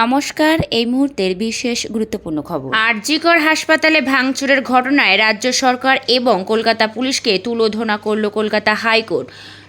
নমস্কার, এই মুহূর্তের বিশেষ গুরুত্বপূর্ণ খবর। আরজিকর হাসপাতালে ভাঙচুরের ঘটনায় রাজ্য সরকার এবং কলকাতা পুলিশকে তুলোধনা করল কলকাতা হাইকোর্ট।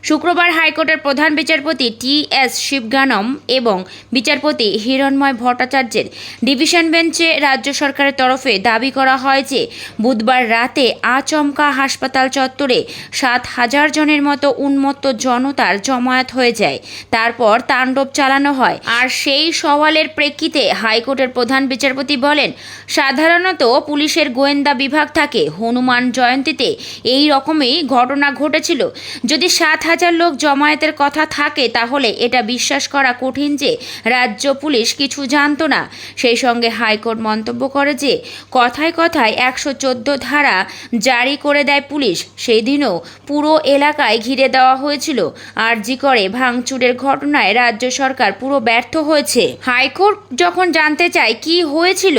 শুক্রবার হাইকোর্টের প্রধান বিচারপতি টি এস শিবগানম এবং বিচারপতি হিরণময় ভট্টাচার্যের ডিভিশন বেঞ্চে রাজ্য সরকারের তরফে দাবি করা হয় যে, বুধবার রাতে আচমকা হাসপাতাল চত্বরে সাত হাজার জনের মতো উন্মত্ত জনতার জমায়েত হয়ে যায়। তারপর তাণ্ডব চালানো হয়। আর সেই সওয়ালের প্রেক্ষিতে হাইকোর্টের প্রধান বিচারপতি বলেন, সাধারণত পুলিশের গোয়েন্দা বিভাগ থাকে। হনুমান জয়ন্তীতে এই রকমই ঘটনা ঘটেছিল। যদি সাত হাজার লোক জমায়েতের কথা থাকে, তাহলে এটা বিশ্বাস করা কঠিন যে রাজ্য পুলিশ কিছু জানতো না। সেই সঙ্গে হাইকোর্ট মন্তব্য করে যে, কথায় কথায় একশো চোদ্দ ধারা জারি করে দেয় পুলিশ সেই দিনও পুরো এলাকায় ঘিরে দেওয়া হয়েছিল। আর জি করে ভাঙচুরের ঘটনায় রাজ্য সরকার পুরো ব্যর্থ হয়েছে। হাইকোর্ট যখন জানতে চায় কি হয়েছিল,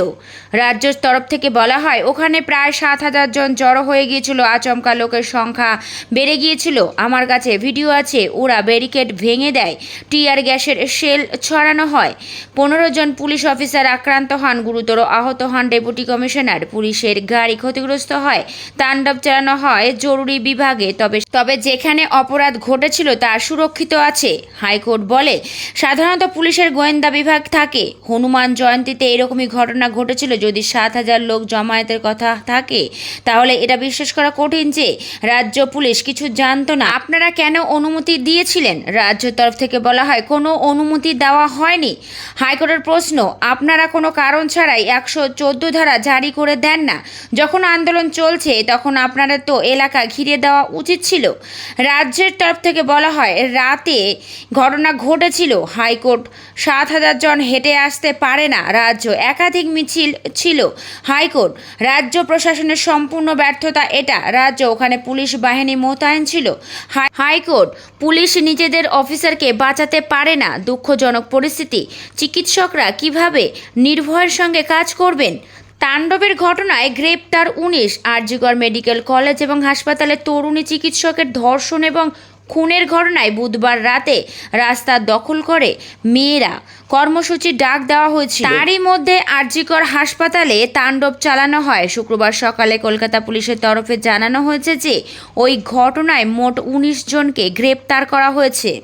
রাজ্যের তরফ থেকে বলা হয়, ওখানে প্রায় সাত হাজার জন জড়ো হয়ে গিয়েছিল, আচমকা লোকের সংখ্যা বেড়ে গিয়েছিল। আমার কাছে ভিডিও আছে, ওরা ব্যারিকেড ভেঙে দেয়, টিয়ার গ্যাসের শেল ছড়ানো হয়। পনেরো জন পুলিশ অফিসার আক্রান্ত হন, গুরুতর আহত হন ডেপুটি কমিশনার। পুলিশের গাড়ি ক্ষতিগ্রস্ত হয়, তাণ্ডব চালানো হয় জরুরি বিভাগে, তবে তবে যেখানে অপরাধ ঘটেছিল তা সুরক্ষিত আছে। হাইকোর্ট বলে, সাধারণত পুলিশের গোয়েন্দা বিভাগ থাকে। হনুমান জয়ন্তীতে এরকমই ঘটনা ঘটেছিল, যদি সাত হাজার লোক জমায়েতের কথা থাকে, তাহলে এটা বিশ্বাস করা কঠিন যে, রাজ্য পুলিশ কিছু জানতো না। আপনারা কেন অনুমতি দিয়েছিলেন? রাজ্য তরফ থেকে বলা হয়, কোনো অনুমতি দেওয়া হয়নি। হাইকোর্টের প্রশ্ন, আপনারা কোনো কারণ ছাড়াই একশো চোদ্দ ধারা জারি করে দেন না। যখন আন্দোলন চলছে, তখন আপনারা তো এলাকা ঘিরে দেওয়া উচিত ছিল। রাজ্যের তরফ থেকে বলা হয়, রাতে ঘটনা ঘটেছিল। হাইকোর্ট সাত হাজার জন হেঁটে আসতে পারে না। রাজ্য একাধিক মিছিল ছিল। হাইকোর্ট, রাজ্য প্রশাসনের সম্পূর্ণ ব্যর্থতা এটা। রাজ্য, ওখানে পুলিশ বাহিনী মোতায়েন ছিল। High- high court. পুলিশ নিজেদের অফিসারকে বাঁচাতে পারে না। দুঃখজনক পরিস্থিতি। চিকিৎসকরা কীভাবে নির্ভয়ের সঙ্গে কাজ করবেন? তাণ্ডবের ঘটনায় গ্রেপ্তার উনিশ। আরজিগড় মেডিকেল কলেজ এবং হাসপাতালে তরুণী চিকিৎসকের ধর্ষণ এবং খুনের ঘটনায় বুধবার রাতে রাস্তা দখল করে মেয়েরা। কর্মসূচি ডাক দেওয়া হয়েছে তারই মধ্যে আরজিকর হাসপাতালে তাণ্ডব চালানো হয়। শুক্রবার সকালে কলকাতা পুলিশের তরফে জানানো হয়েছে যে, ওই ঘটনায় মোট উনিশ জনকে গ্রেপ্তার করা হয়েছে।